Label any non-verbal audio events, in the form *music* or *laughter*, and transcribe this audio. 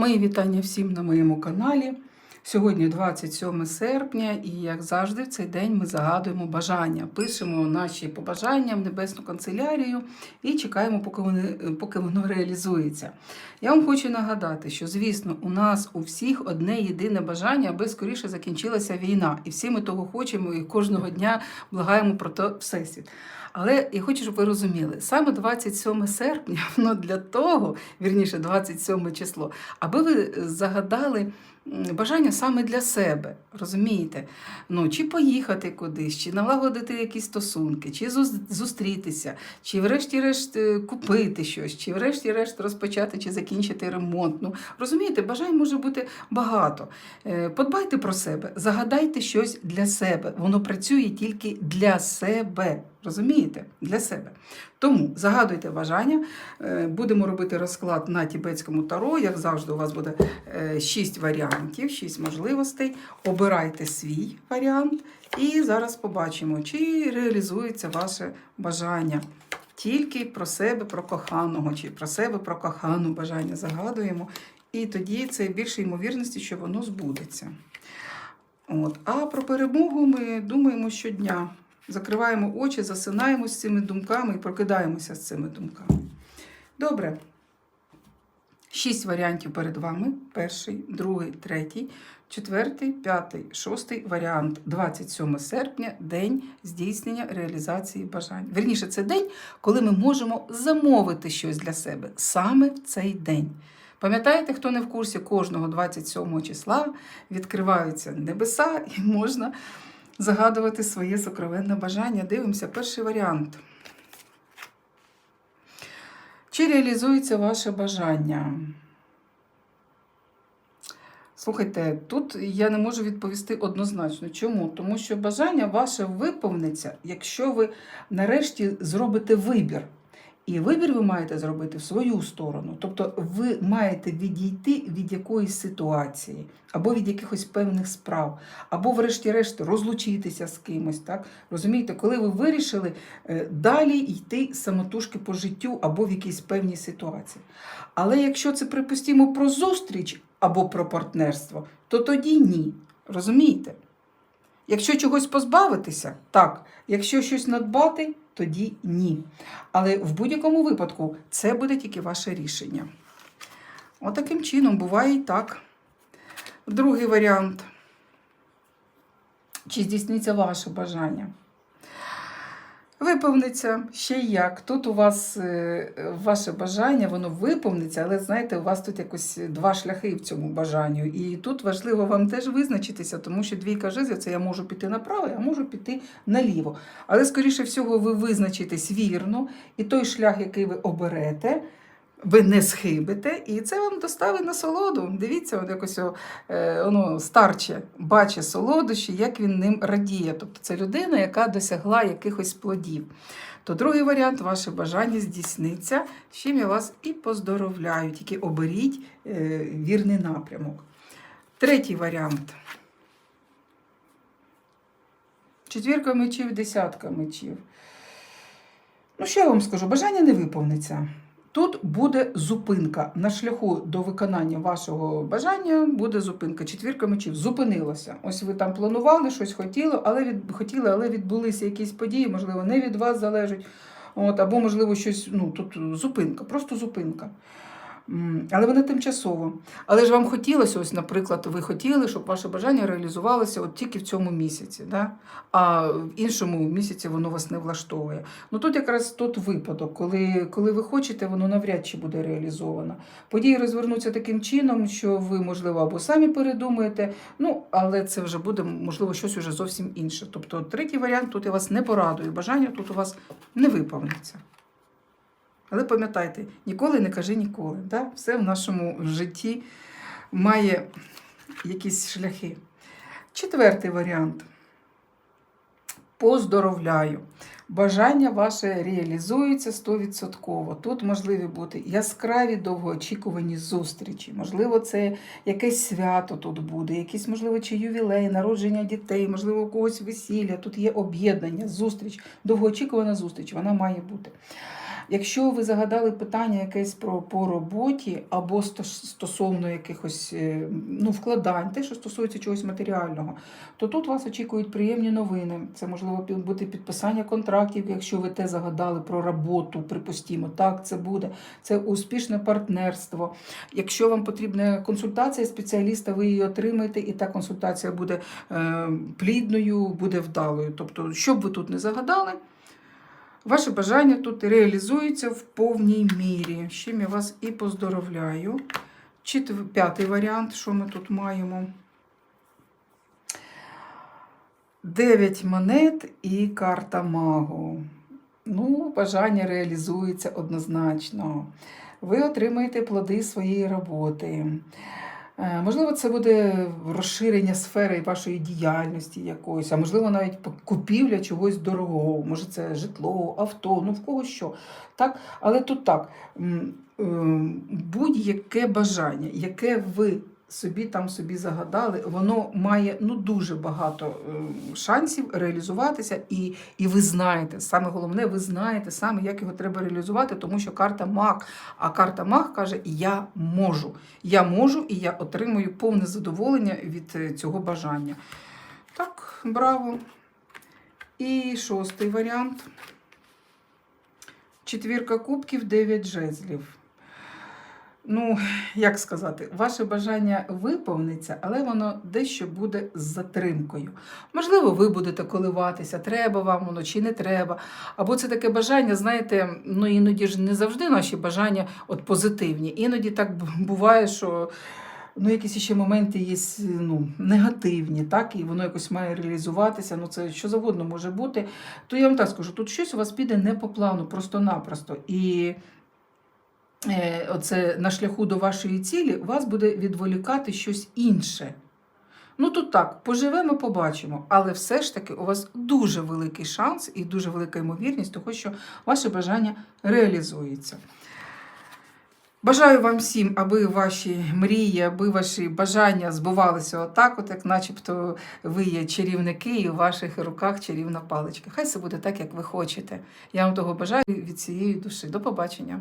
Мої вітання всім на моєму каналі. Сьогодні 27 серпня, і як завжди, в цей день ми загадуємо бажання, пишемо наші побажання в небесну канцелярію і чекаємо, поки вони, поки воно реалізується. Я вам хочу нагадати, що звісно, у нас у всіх одне єдине бажання, аби скоріше закінчилася війна. І всі ми того хочемо, і кожного дня благаємо про то всесвіт. Але я хочу, щоб ви розуміли, саме 27 серпня, *laughs* воно для того, вірніше, 27 число, аби ви загадали бажання саме для себе, розумієте? Ну, чи поїхати кудись, чи налагодити якісь стосунки, чи зустрітися, чи врешті-решт е, купити щось, чи врешті-решт розпочати чи закінчити ремонт. Ну, розумієте, бажань може бути багато. Е, Подбайте про себе, загадайте щось для себе. Воно працює тільки для себе. Розумієте? Для себе. Тому загадуйте бажання. Е, Будемо робити розклад на тібетському таро. Як завжди, у вас буде 6 варіантів, 6 можливостей. Обирайте свій варіант, і зараз побачимо, чи реалізується ваше бажання. Тільки про себе, про коханого, чи про себе, про кохану бажання загадуємо. І тоді це більше ймовірності, що воно збудеться. От. А про перемогу ми думаємо щодня. Закриваємо очі, засинаємо з цими думками і прокидаємося з цими думками. Добре. Шість варіантів перед вами: перший, другий, третій, четвертий, п'ятий, шостий варіант 27 серпня день здійснення реалізації бажань. Верніше, це день, коли ми можемо замовити щось для себе саме в цей день. Пам'ятаєте, хто не в курсі, кожного 27 числа відкриваються небеса і можна загадувати своє сокровенне бажання. Дивимося, перший варіант. Чи реалізується ваше бажання? Слухайте, тут я не можу відповісти однозначно. Чому? Тому що бажання ваше виповниться, якщо ви нарешті зробите вибір. І вибір ви маєте зробити в свою сторону. Тобто ви маєте відійти від якоїсь ситуації, або від якихось певних справ, або, врешті-решт, розлучитися з кимось. Так? Розумієте, коли ви вирішили е, далі йти самотужки по життю або в якійсь певній ситуації. Але якщо це припустимо про зустріч або про партнерство, то тоді ні. Розумієте? Якщо чогось позбавитися, так. Якщо щось надбати, тоді ні. Але в будь-якому випадку це буде тільки ваше рішення. Отаким чином буває і так. Другий варіант. Чи здійсниться ваше бажання? Виповниться ще як. Тут у вас е, ваше бажання, воно виповниться, але знаєте, у вас тут якось два шляхи в цьому бажанню. І тут важливо вам теж визначитися, тому що двійка жезлів це я можу піти направо, я можу піти наліво. Але, скоріше всього, ви визначитесь вірно, і той шлях, який ви оберете, ви не схибите, і це вам доставить насолоду. Дивіться, от якось воно старче бачить солодощі, як він ним радіє. Тобто це людина, яка досягла якихось плодів. То другий варіант, ваше бажання здійсниться, з чим я вас і поздоровляю. Тільки оберіть е, вірний напрямок. Третій варіант. Четвірка мечів, десятка мечів. Ну, що я вам скажу? Бажання не виповниться. Тут буде зупинка. На шляху до виконання вашого бажання буде зупинка. Четвірка мечів зупинилася. Ось ви там планували, щось хотіли, але від, хотіли, але відбулися якісь події, можливо, не від вас залежить. От, або, можливо, щось, ну, тут зупинка, просто зупинка. Але вона тимчасово. Але ж вам хотілося, ось, наприклад, ви хотіли, щоб ваше бажання реалізувалося от тільки в цьому місяці, да? а в іншому місяці воно вас не влаштовує. Ну тут якраз тот випадок, коли, коли ви хочете, воно навряд чи буде реалізовано. Події розвернуться таким чином, що ви, можливо, або самі передумаєте, ну, але це вже буде, можливо, щось уже зовсім інше. Тобто, третій варіант тут я вас не порадую, бажання тут у вас не виповниться. Але пам'ятайте, ніколи не кажи ніколи. Да? Все в нашому житті має якісь шляхи. Четвертий варіант. Поздоровляю. Бажання ваше реалізується 100%. Тут можливі бути яскраві довгоочікувані зустрічі. Можливо, це якесь свято тут буде, якийсь, можливо, чи ювілей, народження дітей, можливо, у когось весілля. Тут є об'єднання, зустріч, довгоочікувана зустріч, вона має бути. Якщо ви загадали питання якесь про по роботі або сто- стосовно якихось е, ну, вкладань, те, що стосується чогось матеріального, то тут вас очікують приємні новини. Це можливо бути підписання контрактів, якщо ви те загадали про роботу, припустімо, так це буде. Це успішне партнерство. Якщо вам потрібна консультація спеціаліста, ви її отримаєте, і та консультація буде е, плідною, буде вдалою. Тобто, що б ви тут не загадали, ваше бажання тут реалізується в повній мірі. З чим я вас і поздоровляю. Читв- П'ятий варіант, що ми тут маємо. Дев'ять монет і карта магу. Ну, бажання реалізується однозначно. Ви отримаєте плоди своєї роботи. Е, Можливо, це буде розширення сфери вашої діяльності якоїсь, а можливо, навіть купівля чогось дорогого. Може, це житло, авто, ну в кого що. Так? Але тут так, ем, будь-яке бажання, яке ви собі там собі загадали, воно має ну, дуже багато ем, шансів реалізуватися, і, і ви знаєте, саме головне, ви знаєте саме, як його треба реалізувати, тому що карта маг. А карта маг каже: Я можу. Я можу і я отримую повне задоволення від е, цього бажання. Так, браво. І шостий варіант. Четвірка кубків, 9 жезлів. Ну, як сказати, ваше бажання виповниться, але воно дещо буде з затримкою. Можливо, ви будете коливатися, треба вам воно чи не треба. Або це таке бажання, знаєте, ну іноді ж не завжди наші бажання от позитивні. Іноді так буває, що ну, якісь ще моменти є ну, негативні, так, і воно якось має реалізуватися. Ну, це що завгодно може бути. То я вам так скажу, тут щось у вас піде не по плану, просто-напросто. І оце на шляху до вашої цілі вас буде відволікати щось інше. Ну тут так, поживемо, побачимо, але все ж таки у вас дуже великий шанс і дуже велика ймовірність того, що ваше бажання реалізується. Бажаю вам всім, аби ваші мрії, аби ваші бажання збувалися отак, от як начебто ви є чарівники, і у ваших руках чарівна паличка. Хай все буде так, як ви хочете. Я вам того бажаю від цієї душі. До побачення.